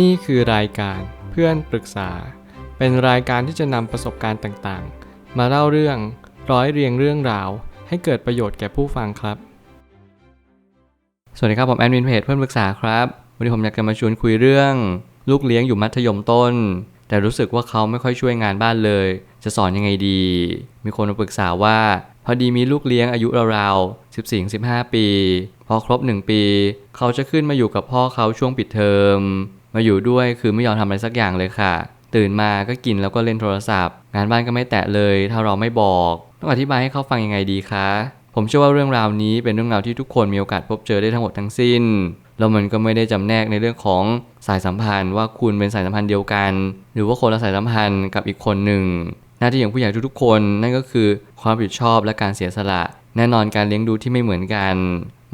นี่คือรายการเพื่อนปรึกษา เป็นรายการที่จะนำประสบการณ์ต่างๆ มาเล่าเรื่องร้อยเรียงเรื่องราว ให้เกิดประโยชน์แก่ผู้ฟังครับ สวัสดีครับผมแอดมินเพจเพื่อนปรึกษาครับ วันนี้ผมอยากจะมาชวนคุยเรื่อง ลูกเลี้ยงอยู่มัธยมต้น แต่รู้สึกว่าเขาไม่ค่อยช่วยงานบ้านเลย จะสอนยังไงดี มีคนมาปรึกษาว่าพอดีมีลูกเลี้ยงอายุราวๆ 14-15 ปี พอครบ 1 ปี เขาจะขึ้นมาอยู่กับพ่อเขาช่วงปิดเทอม มาอยู่ด้วยคือไม่ยอมทำอะไรสักอย่างเลยค่ะ ตื่นมาก็กินแล้วก็เล่นโทรศัพท์ งานบ้านก็ไม่แตะเลย ถ้าเราไม่บอก ต้องอธิบายให้เขาฟังยังไงดีคะผมเชื่อว่าเรื่องราวนี้เป็นเรื่องราวที่ทุกคนมีโอกาสพบเจอได้ทั้งหมดทั้งสิ้นแล้วมันก็ไม่ได้จำแนกในเรื่องของสายสัมพันธ์ว่าคุณเป็นสายสัมพันธ์เดียวกัน หรือว่าคนละสายสัมพันธ์กับอีกคนหนึ่ง หน้าที่ของผู้ใหญ่ทุกๆคนนั่นก็คือความผิดชอบและการเสียสละ แน่นอนการเลี้ยงดูที่ไม่เหมือนกัน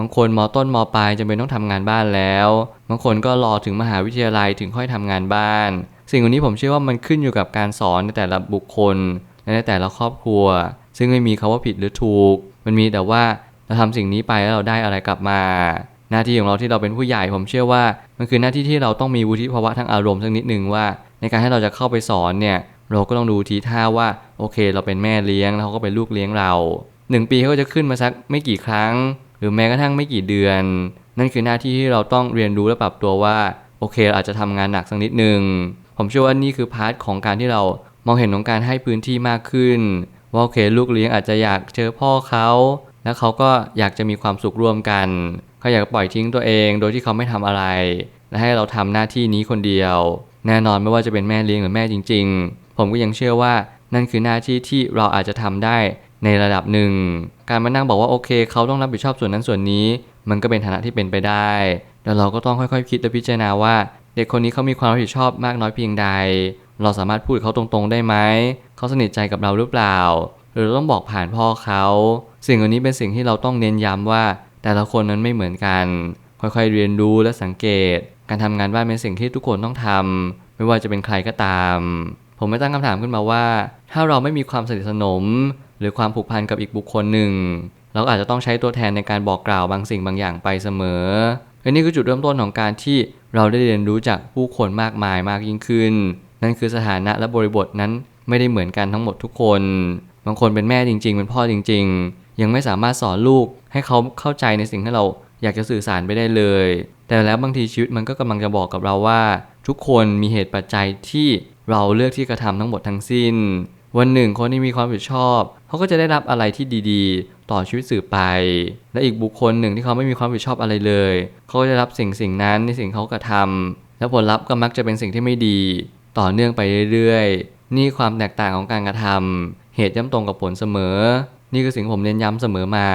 บางคนมต้นมปลายจำเป็นต้องทำงานบ้านแล้ว บางคนก็รอถึงมหาวิทยาลัยถึงค่อยทำงานบ้าน สิ่งเหล่านี้ผมเชื่อว่ามันขึ้นอยู่กับการสอนในแต่ละบุคคลและในแต่ละครอบครัว ซึ่งไม่มีคาว่าผิดหรือถูก มันมีแต่ว่าเราทำสิ่งนี้ไปแล้วเราได้อะไรกลับมา หน้าที่ของเราที่เราเป็นผู้ใหญ่ผมเชื่อว่า มันคือหน้าที่ที่เราต้องมีวุฒิภาวะทางอารมณ์สักนิดหนึ่งว่า ในการให้เราจะเข้าไปสอนเนี่ยเราก็ต้องดูทีท่าว่าโอเค เราเป็นแม่เลี้ยงแล้วเขาก็เป็นลูกเลี้ยงเราหนึ่งปีเขาก็จะขึ้นมาสักไม่กี่ครั้ง หรือแม้กระทั่งไม่กี่เดือน นั่นคือหน้าที่ที่เราต้องเรียนรู้และปรับตัวว่า โอเคเราอาจจะทำงานหนักสักนิดหนึ่งผมเชื่อว่านี่คือพาร์ทของการที่เรามองเห็นของการให้พื้นที่มากขึ้น ว่าโอเคลูกเลี้ยงอาจจะอยากเจอพ่อเขา แล้วเขาก็อยากจะมีความสุขร่วมกันเขาอยากปล่อยทิ้งตัวเอง โดยที่เขาไม่ทำอะไร และให้เราทำหน้าที่นี้คนเดียว แน่นอนไม่ว่าจะเป็นแม่เลี้ยงหรือแม่จริง ๆ ผมก็ยังเชื่อว่านั่นคือหน้าที่ที่เราอาจจะทำได้ ในระดับหนึ่ง การมานั่งบอกว่าโอเค เขาต้องรับผิดชอบส่วนนั้นส่วนนี้ มันก็เป็นฐานะที่เป็นไปได้แล้วเราก็ต้องค่อยๆ คิดและพิจารณาว่า เด็กคนนี้เขามีความรับผิดชอบมากน้อยเพียงใด เราสามารถพูดเขาตรงๆได้ไหมเขาสนิทใจกับเราหรือเปล่า หรือต้องบอกผ่านพ่อเขาสิ่งเหล่านี้เป็นสิ่งที่เราต้องเน้นย้ำว่า แต่ละคนนั้นไม่เหมือนกัน ค่อยๆเรียนรู้และสังเกต การทำงานบ้านเป็นสิ่งที่ทุกคนต้องทำไม่ว่าจะเป็นใครก็ตาม ผมไม่ตั้งคำถามขึ้นมาว่า ถ้าเราไม่มีความสนิทสนม หรือความผูกพันกับอีกบุคคลหนึ่ง เราอาจจะต้องใช้ตัวแทนในการบอกกล่าวบางสิ่งบางอย่างไปเสมอและนี่คือจุดเริ่มต้นของการที่เราได้เรียนรู้จากผู้คนมากมายมากยิ่งขึ้น นั่นคือสถานะและบริบทนั้นไม่ได้เหมือนกันทั้งหมดทุกคน บางคนเป็นแม่จริง ๆ เป็นพ่อจริง ๆ ยังไม่สามารถสอนลูกให้เขาเข้าใจในสิ่งที่เราอยากจะสื่อสารไปได้เลย แต่แล้วบางทีชีวิตมันก็กำลังจะบอกกับเราว่า ทุกคนมีเหตุปัจจัยที่เราเลือกที่กระทำทั้งหมดทั้งสิ้น วันหนึ่งคนที่มีความผิดชอบ เขาก็จะได้รับอะไรที่ดีๆ ต่อชีวิตสืบไป และอีกบุคคลหนึ่งที่เขาไม่มีความผิดชอบอะไรเลย เขาก็จะรับสิ่งสิ่งนั้นในสิ่งเขากระทำและผลลัพธ์ก็มักจะเป็นสิ่งที่ไม่ดี ต่อเนื่องไปเรื่อยๆ นี่ความแตกต่างของการกระทำเหตุย่อมตรงกับผลเสมอ นี่คือสิ่งผมเน้นย้ำเสมอมา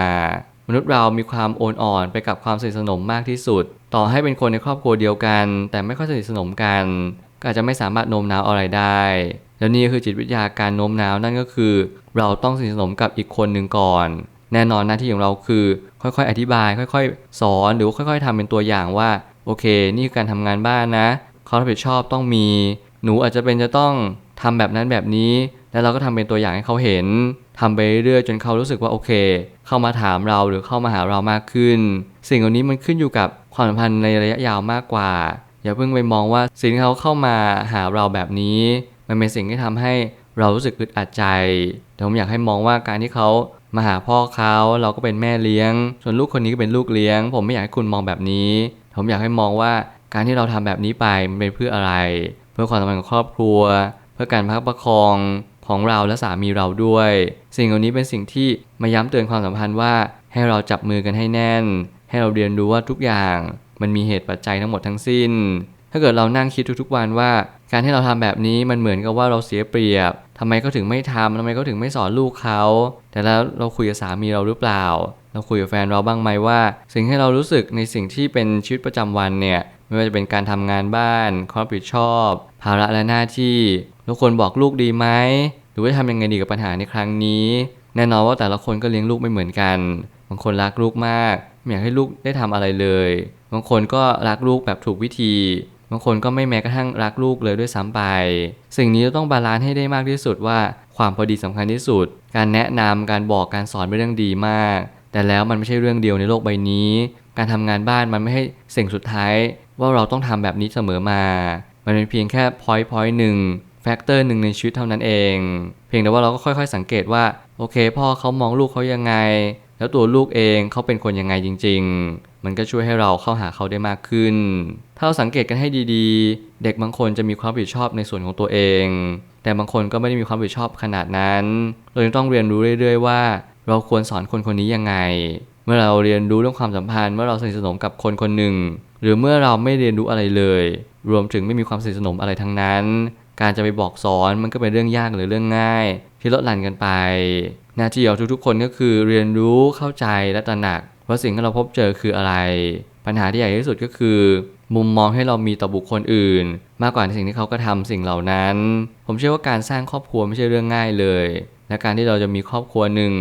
มนุษย์เรามีความโอนอ่อนไปกับความสนิทสนมมากที่สุด ต่อให้เป็นคนในครอบครัวเดียวกัน แต่ไม่ค่อยสนิทสนมกัน ก็อาจจะไม่สามารถโน้มน้าวอะไรได้ แล้วนี่คือจิตวิทยาการโน้มน้าวนั่นก็คือ เราต้องสนิทสนมกับอีกคนหนึ่งก่อน แน่นอนหน้าที่ของเราคือ ค่อยๆ อธิบาย ค่อยๆ สอนหรือค่อย ๆทำเป็นตัวอย่างว่า โอเค นี่คือการทำงานบ้านนะความรับผิดชอบต้องมี หนูอาจจะเป็นจะต้องทำแบบนั้นแบบนี้ แล้วเราก็ทำเป็นตัวอย่างให้เขาเห็นทำไปเรื่อยๆจนเขารู้สึกว่าโอเค เข้ามาถามเราหรือเข้ามาหาเรามากขึ้น สิ่งเหล่านี้มันขึ้นอยู่กับความสัมพันธ์ในระยะยาวมากกว่า อย่าเพิ่งไปมองว่าสิ่งที่เขาเข้ามาหาเราแบบนี้ มันเป็นสิ่งที่ทำให้เรารู้สึกอึดอัดใจ แต่ผมอยากให้มองว่าการที่เขามาหาพ่อเขาเราก็เป็นแม่เลี้ยง ส่วนลูกคนนี้ก็เป็นลูกเลี้ยง ผมไม่อยากให้คุณมองแบบนี้ ผมอยากให้มองว่าการที่เราทำแบบนี้ไปมันเป็นเพื่ออะไร เพื่อความสัมพันธ์ของครอบครัว เพื่อการพักประคองของเราและสามีเราด้วย สิ่งเหล่านี้เป็นสิ่งที่มาย้ำเตือนความสัมพันธ์ว่าให้เราจับมือกันให้แน่น ให้เราเรียนรู้ว่าทุกอย่างมันมีเหตุปัจจัยทั้งหมดทั้งสิ้น ถ้าเกิดเรานั่งคิดทุกๆวันว่า การที่เราทำแบบนี้มันเหมือนกับว่าเราเสียเปรียบทำไมเขาถึงไม่ทำทำไมเขาถึงไม่สอนลูกเขา แต่แล้วเราคุยกับสามีเราหรือเปล่า เราคุยกับแฟนเราบ้างไหมว่า สิ่งที่เรารู้สึกในสิ่งที่เป็นชีวิตประจำวันเนี่ยไม่ว่าจะเป็นการทำงานบ้านความรับผิดชอบ ภาระและหน้าที่ทุกคนบอกลูกดีไหมหรือว่าทำยังไงดีกับปัญหาในครั้งนี้ แน่นอนว่าแต่ละคนก็เลี้ยงลูกไม่เหมือนกัน บางคนรักลูกมากไม่อยากให้ลูกได้ทำอะไรเลย บางคนก็รักลูกแบบถูกวิธี บางคนก็ไม่แม้กระทั่งรักลูกเลยด้วยซ้ำไป สิ่งนี้ต้องบาลานซ์ให้ได้มากที่สุดว่า ความพอดีสำคัญที่สุด การแนะนำการบอกการสอนเป็นเรื่องดีมาก แต่แล้วมันไม่ใช่เรื่องเดียวในโลกใบนี้ การทำงานบ้านมันไม่ให้สิ่งสุดท้าย ว่าเราต้องทำแบบนี้เสมอมา มันเป็นเพียงแค่ point point หนึ่งแฟกเตอร์หนึ่งในชีวิตเท่านั้นเอง เพียงแต่ว่าเราก็ค่อย ๆ สังเกตว่าโอเค พ่อเขามองลูกเขายังไง แล้วตัวลูกเองเขาเป็นคนยังไงจริง ๆ มันก็ช่วยให้เราเข้าหาเขาได้มากขึ้น ถ้าเราสังเกตกันให้ดีๆ เด็กบางคนจะมีความรับผิดชอบในส่วนของตัวเอง แต่บางคนก็ไม่ได้มีความรับผิดชอบขนาดนั้น เรายังต้องเรียนรู้เรื่อยๆว่า เราควรสอนคนคนนี้ยังไง เมื่อเราเรียนรู้เรื่องความสัมพันธ์ เมื่อเราสนิทสนมกับคนคนหนึ่ง หรือเมื่อเราไม่เรียนรู้อะไรเลย รวมถึงไม่มีความสนิทสนมอะไรทั้งนั้น การจะไปบอกสอนมันก็เป็นเรื่องยากหรือเรื่องง่าย ที่ลดหลั่นกันไปหน้าที่ของทุกๆ คนก็คือเรียนรู้เข้าใจและตระหนัก ว่าสิ่งที่เราพบเจอคืออะไร ปัญหาที่ใหญ่ที่สุดก็คือ มุมมองให้เรามีต่อบุคคลอื่น มากกว่าในสิ่งที่เขาก็ทำสิ่งเหล่านั้น ผมเชื่อว่าการสร้างครอบครัวไม่ใช่เรื่องง่ายเลย และการที่เราจะมีครอบครัวหนึ่ง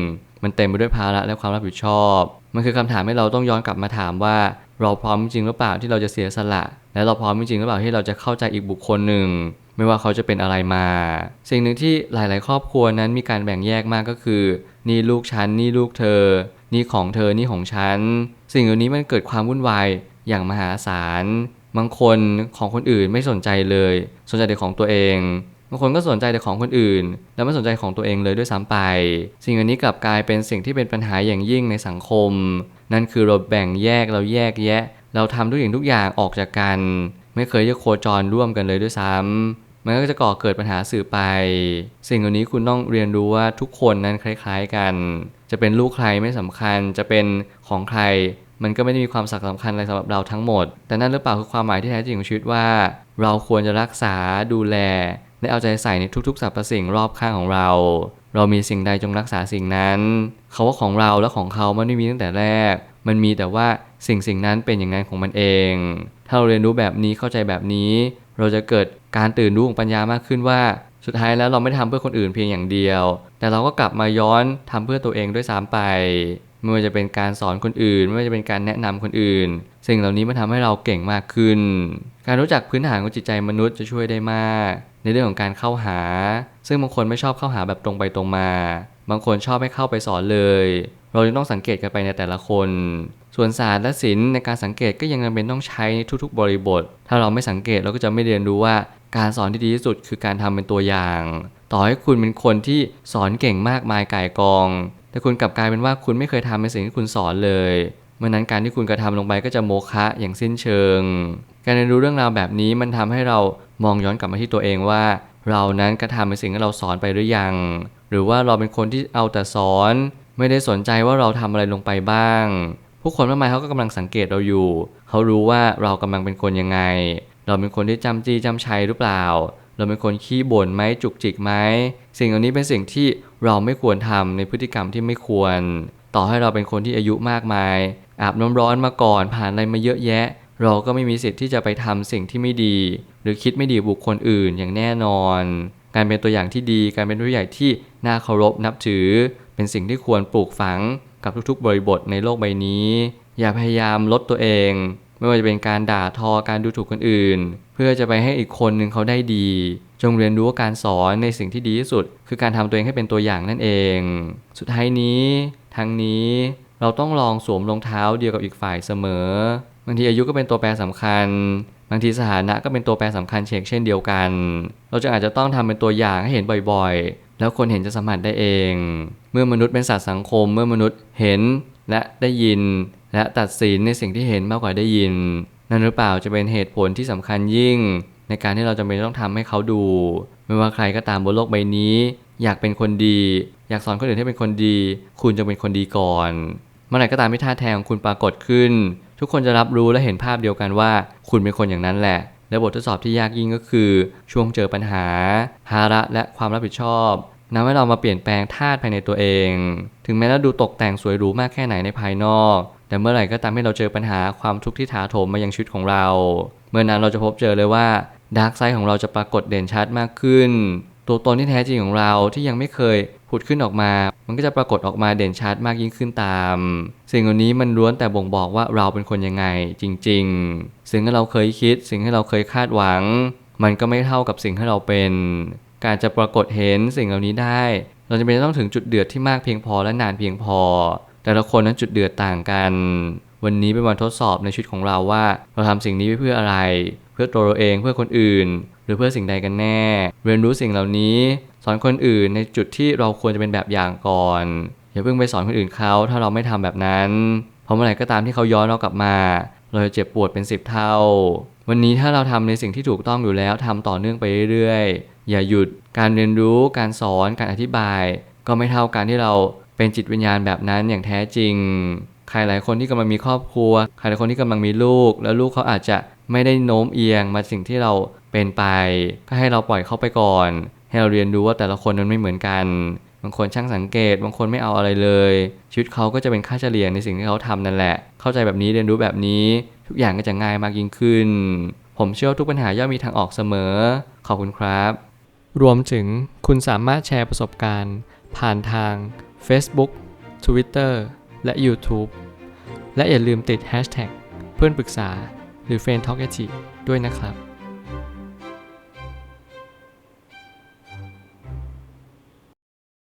มันเต็มไปด้วยภาระและความรับผิดชอบ มันคือคำถามให้เราต้องย้อนกลับมาถามว่า เราพร้อมจริงหรือเปล่าที่เราจะเสียสละ และเราพร้อมจริงหรือเปล่าที่เราจะเข้าใจอีกบุคคลหนึ่งไม่ว่าเขาจะเป็นอะไรมา สิ่งหนึ่งที่หลาย ๆ ครอบครัวนั้นมีการแบ่งแยกมากก็คือ นี่ลูกฉัน นี่ลูกเธอ นี่ของเธอนี่ของฉัน สิ่งเหล่านี้มันเกิดความวุ่นวายอย่างมหาศาลบางคนของคนอื่นไม่สนใจเลย สนใจแต่ของตัวเองบางคนก็สนใจแต่ของคนอื่น แล้วไม่สนใจของตัวเองเลยด้วยซ้ำไป สิ่งอันนี้กลับกลายเป็นสิ่งที่เป็นปัญหาอย่างยิ่งในสังคม นั่นคือเราแบ่งแยกเราแยกแยะ เราทำทุกอย่างทุกอย่างออกจากกัน ไม่เคยจะโคจรร่วมกันเลยด้วยซ้ำ มันก็จะก่อเกิดปัญหาสื่อไป สิ่งเหล่านี้คุณต้องเรียนรู้ว่าทุกคนนั้นคล้าย ๆ กัน จะเป็นลูกใครไม่สำคัญ จะเป็นของใคร มันก็ไม่ได้มีความสำคัญอะไรสำหรับเราทั้งหมด แต่นั่นหรือเปล่าคือความหมายที่แท้จริงของชีวิตว่า เราควรจะรักษาดูแลและเอาใจใส่ในทุกๆสรรพสิ่งรอบข้างของเรา เรามีสิ่งใดจงรักษาสิ่งนั้นเขาว่าของเราและของเขามันไม่มีตั้งแต่แรก มันมีแต่ว่าสิ่งสิ่งนั้นเป็นอย่างนั้นของมันเอง ถ้าเราเรียนรู้แบบนี้เข้าใจแบบนี้ เราจะเกิด การตื่นรู้ของปัญญามากขึ้นว่า สุดท้ายแล้วเราไม่ได้ทำเพื่อคนอื่นเพียงอย่างเดียว แต่เราก็กลับมาย้อนทำเพื่อตัวเองด้วยซ้ำไปไม่ว่าจะเป็นการสอนคนอื่น ไม่ว่าจะเป็นการแนะนำคนอื่น สิ่งเหล่านี้มันทำให้เราเก่งมากขึ้น การรู้จักพื้นฐานของจิตใจมนุษย์จะช่วยได้มาก ในเรื่องของการเข้าหา ซึ่งบางคนไม่ชอบเข้าหาแบบตรงไปตรงมา บางคนชอบให้เข้าไปสอนเลย เราจึงต้องสังเกตกันไปในแต่ละคน ส่วนศาสตร์และศิลป์ในการสังเกตก็ยังจำเป็นต้องใช้ในทุกๆ บริบท ถ้าเราไม่สังเกตเราก็จะไม่เรียนรู้ว่าการสอนที่ดีที่สุดคือการทำเป็นตัวอย่าง ต่อให้คุณเป็นคนที่สอนเก่งมากมายก่ายกอง แต่คุณกลับกลายเป็นว่าคุณไม่เคยทำในสิ่งที่คุณสอนเลยเมื่อนั้นการที่คุณกระทำลงไปก็จะโมฆะอย่างสิ้นเชิง การเรียนรู้เรื่องราวแบบนี้มันทำให้เรามองย้อนกลับมาที่ตัวเองว่า เรานั้นกระทำในสิ่งที่เราสอนไปหรือยัง หรือว่าเราเป็นคนที่เอาแต่สอน ไม่ได้สนใจว่าเราทำอะไรลงไปบ้าง ผู้คนมากมายเขาก็กำลังสังเกตเราอยู่ เขารู้ว่าเรากำลังเป็นคนยังไง เราเป็นคนที่จำจี้จำชัยหรือเปล่า เราเป็นคนขี้บ่นไหมจุกจิกไหมสิ่งเหล่านี้เป็นสิ่งที่เราไม่ควรทำในพฤติกรรมที่ไม่ควร ต่อให้เราเป็นคนที่อายุมากมาย อาบน้ำร้อนมาก่อนผ่านอะไรมาเยอะแยะ เราก็ไม่มีสิทธิ์ที่จะไปทำสิ่งที่ไม่ดี หรือคิดไม่ดีบุคคลอื่นอย่างแน่นอน การเป็นตัวอย่างที่ดี การเป็นตัวอย่ที่น่าเคารพนับถือ เป็นสิ่งที่ควรปลูกฝัง กับทุกๆ บริบทในโลกใบนี้ อย่าพยายามลดตัวเอง ไม่ว่าจะเป็นการด่าทอการดูถูกคนอื่น เพื่อจะไปให้อีกคนหนึ่งเขาได้ดี จงเรียนรู้ว่าการสอนในสิ่งที่ดีที่สุด คือการทำตัวเองให้เป็นตัวอย่างนั่นเอง สุดท้ายนี้ทั้งนี้เราต้องลองสวมรองเท้าเดียวกับอีกฝ่ายเสมอบางทีอายุก็เป็นตัวแปรสำคัญ บางทีสถานะก็เป็นตัวแปรสำคัญเช่นเดียวกัน เราจะอาจจะต้องทำเป็นตัวอย่างให้เห็นบ่อยๆ แล้วคนเห็นจะสัมผัสได้เอง เมื่อมนุษย์เป็นสัตว์สังคม เมื่อมนุษย์เห็นและได้ยิน และตัดสินในสิ่งที่เห็นมากกว่าได้ยิน นั่นหรือเปล่าจะเป็นเหตุผลที่สำคัญยิ่ง ในการที่เราจำเป็นต้องทำให้เขาดู ไม่ว่าใครก็ตามบนโลกใบนี้ อยากเป็นคนดี อยากสอนคนอื่นให้เป็นคนดี คุณจงเป็นคนดีก่อน เมื่อไหร่ก็ตามที่ท่าแท้ของคุณปรากฏขึ้น ทุกคนจะรับรู้และเห็นภาพเดียวกันว่า คุณเป็นคนอย่างนั้นแหละ และบททดสอบที่ยากยิ่งก็คือ ช่วงเจอปัญหา ภาระและความรับผิดชอบนำให้เรามาเปลี่ยนแปลงธาตุภายในตัวเอง ถึงแม้เราดูตกแต่งสวยหรูมากแค่ไหนในภายนอก แต่เมื่อไหร่ก็ตามให้เราเจอปัญหาความทุกข์ที่ถาโถมมายังชีวิตของเรา เมื่อนั้นเราจะพบเจอเลยว่าดาร์กไซด์ของเราจะปรากฏเด่นชัดมากขึ้น ตัวตนที่แท้จริงของเราที่ยังไม่เคย ดขึ้นออกมา มันก็จะปรากฏออกมาเด่นชัดมากยิ่งขึ้นตาม สิ่งเหล่านี้มันล้วนแต่บ่งบอกว่าเราเป็นคนยังไงจริง ๆ สิ่งที่เราเคยคิด สิ่งที่เราเคยคาดหวัง มันก็ไม่เท่ากับสิ่งที่เราเป็น การจะปรากฏเห็นสิ่งเหล่านี้ได้ เราจะเป็นต้องถึงจุดเดือดที่มากเพียงพอและนานเพียงพอ แต่ละคนนั้นจุดเดือดต่างกัน วันนี้เป็นวันทดสอบในชีวิตของเราว่า เราทำสิ่งนี้ไปเพื่ออะไร เพื่อตัวเราเองเพื่อคนอื่น หรือเพื่อสิ่งใดกันแน่ เรียนรู้สิ่งเหล่านี้ สอนคนอื่นในจุดที่เราควรจะเป็นแบบอย่างก่อน อย่าเพิ่งไปสอนคนอื่นเขาถ้าเราไม่ทำแบบนั้น เพราะเมื่อไหร่ก็ตามที่เขาย้อนเรากลับมา เราจะเจ็บปวดเป็นสิบเท่า วันนี้ถ้าเราทำในสิ่งที่ถูกต้องอยู่แล้วทำต่อเนื่องไปเรื่อยๆ อย่าหยุดการเรียนรู้การสอนการอธิบาย ก็ไม่เท่าการที่เราเป็นจิตวิญญาณแบบนั้นอย่างแท้จริง ใครหลายคนที่กำลังมีครอบครัว ใครหลายคนที่กำลังมีลูก แล้วลูกเขาอาจจะ ไม่ได้โน้มเอียงมาสิ่งที่เราเป็นไป ก็ให้เราปล่อยเข้าไปก่อน ให้เราเรียนรู้ว่าแต่ละคนนั้นไม่เหมือนกัน บางคนช่างสังเกต บางคนไม่เอาอะไรเลย ชีวิตเขาก็จะเป็นค่าเฉลี่ยในสิ่งที่เขาทำนั่นแหละ เข้าใจแบบนี้เรียนรู้แบบนี้ ทุกอย่างก็จะง่ายมากยิ่งขึ้น ผมเชื่อว่าทุกปัญหาย่อมมีทางออกเสมอ ขอบคุณครับ รวมถึงคุณสามารถแชร์ประสบการณ์ ผ่านทาง Facebook Twitter และ YouTube และอย่าลืมติด Hashtag เพื่อนปรึกษา หรือ f r ร e n d t a l k a ด้วยนะครับ